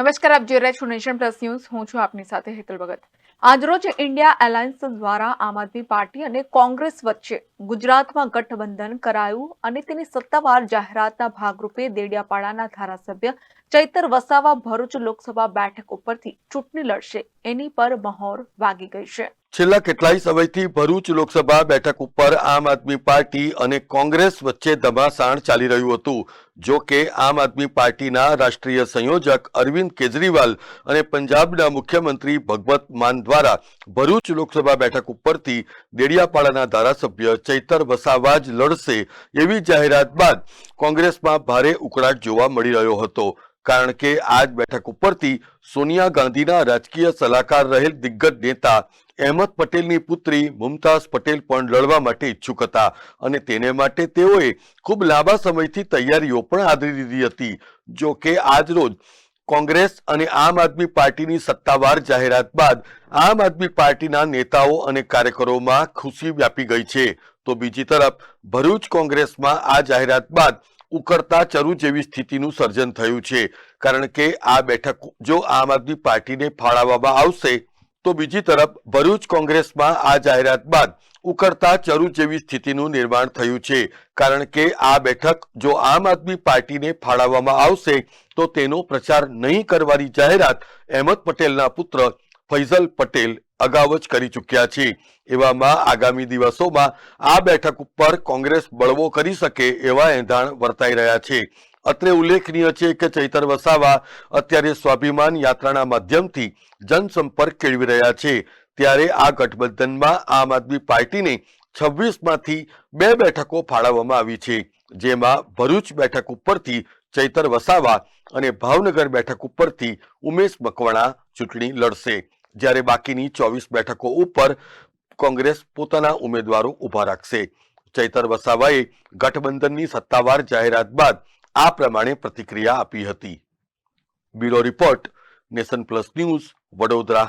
નમસ્કાર, આપ જોઈ રહ્યા છો નેશન પ્લસ ન્યૂઝ. હું છું આપની સાથે હેતલ ભગત. આજરોજ ઇન્ડિયા એલાયન્સ દ્વારા આમ આદમી પાર્ટી અને કોંગ્રેસ વચ્ચે ગુજરાતમાં ગઠબંધન કરાયું અને તેની સત્તાવાર જાહેરાતના ભાગરૂપે દેડિયાપાડાના ધારાસભ્ય ચૈતર વસાવા ભરૂચ લોકસભા બેઠક ઉપરથી ચૂંટણી લડશે. એની પર મહોર વાગી ગઈ છે. છેલ્લા કેટલાય સમયથી ભરૂચ લોકસભા બેઠક ઉપર આમ આદમી પાર્ટી અને કોંગ્રેસ વચ્ચે ધમાસાણ ચાલી રહ્યું હતું. જો કે આમ આદમી પાર્ટીના રાષ્ટ્રીય સંયોજક અરવિંદ કેજરીવાલ અને પંજાબના મુખ્યમંત્રી ભગવત માન દ્વારા ભરૂચ લોકસભા બેઠક ઉપરથી દેડિયાપાડાના ધારાસભ્ય ચૈતર વસાવા જ લડશે એવી જાહેરાત બાદ કોંગ્રેસમાં ભારે ઉકળાટ જોવા મળી રહ્યો હતો. કારણ કે આ જ બેઠક ઉપરથી સોનિયા ગાંધીના રાજકીય સલાહકાર રહેલ દિગ્ગજ નેતા અહેમદ પટેલની પુત્રી મુમતાઝ પટેલ પણ લડવા માટે ઈચ્છુક હતા અને તેને માટે તેઓએ ખૂબ લાંબા સમયથી તૈયારીઓ પણ આદરી દીધી હતી. જો કે આજરોજ કોંગ્રેસ અને આમ આદમી પાર્ટીની સત્તાવાર જાહેરાત બાદ આમ આદમી પાર્ટીના નેતાઓ અને કાર્યકરોમાં ખુશી વ્યાપી ગઈ છે. તો બીજી તરફ ભરૂચ કોંગ્રેસમાં આ જાહેરાત બાદ ઉકળતા ચરુ જેવી સ્થિતિનું સર્જન થયું છે. કારણ કે આ બેઠક જો આમ આદમી પાર્ટીને ફાળવવામાં આવશે, તો બીજી તરફ ભરૂચ કોંગ્રેસમાં આ જાહેરાત બાદ ઉકળતા ચરુ જેવી સ્થિતિનું નિર્માણ થયું છે. કારણ કે આ બેઠક જો આમ આદમી પાર્ટીને ફાળવવામાં આવશે, તો તેનો પ્રચાર નહીં કરવાની જાહેરાત અહેમદ પટેલના પુત્ર ફૈઝલ પટેલ અગાઉ જ કરી ચૂક્યા છે. એવામાં આગામી દિવસોમાં આ બેઠક ઉપર કોંગ્રેસ બળવો કરી શકે એવા એંધાણ વર્તાઈ રહ્યા છે. અત્રે ઉલ્લેખનીય છે કે ચૈતર વસાવા અત્યારે સ્વાભિમાન યાત્રાના માધ્યમથી જનસંપર્ક કેળવી રહ્યા છે. ત્યારે આ ગઠબંધનમાં આમ આદમી પાર્ટીને છવ્વીસમાંથી બે બેઠકો ફાળવવામાં આવી છે. જેમાં ભરૂચ બેઠક ઉપરથી ચૈતર વસાવા અને ભાવનગર બેઠક ઉપરથી ઉમેશ મકવાણા ચૂંટણી લડશે. જ્યારે બાકીની ચોવીસ બેઠકો ઉપર કોંગ્રેસ પોતાના ઉમેદવારો ઊભા રાખશે. ચૈતર વસાવાએ ગઠબંધનની સત્તાવાર જાહેરાત બાદ આ પ્રમાણે પ્રતિક્રિયા આપી હતી. Bureau report nation plus news Vadodara.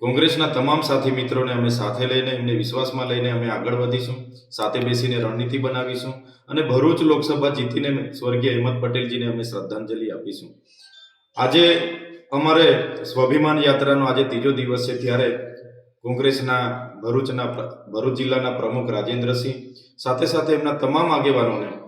કોંગ્રેસના તમામ સાથી મિત્રોને અમે સાથે લઈને, એમને વિશ્વાસમાં લઈને અમે આગળ વધીશું, સાથે બેસીને રણનીતિ બનાવીશું અને ભરૂચ લોકસભા જીતીને સ્વર્ગીય અહેમદ પટેલજીને અમે શ્રદ્ધાંજલિ આપીશું. આજે અમારે સ્વાભિમાન યાત્રાનો આજે ત્રીજો દિવસ છે, ત્યારે કોંગ્રેસના ભરૂચના ભરૂચ જિલ્લાના પ્રમુખ રાજેન્દ્રસિંહ, સાથે સાથે એમના તમામ આગેવાનોને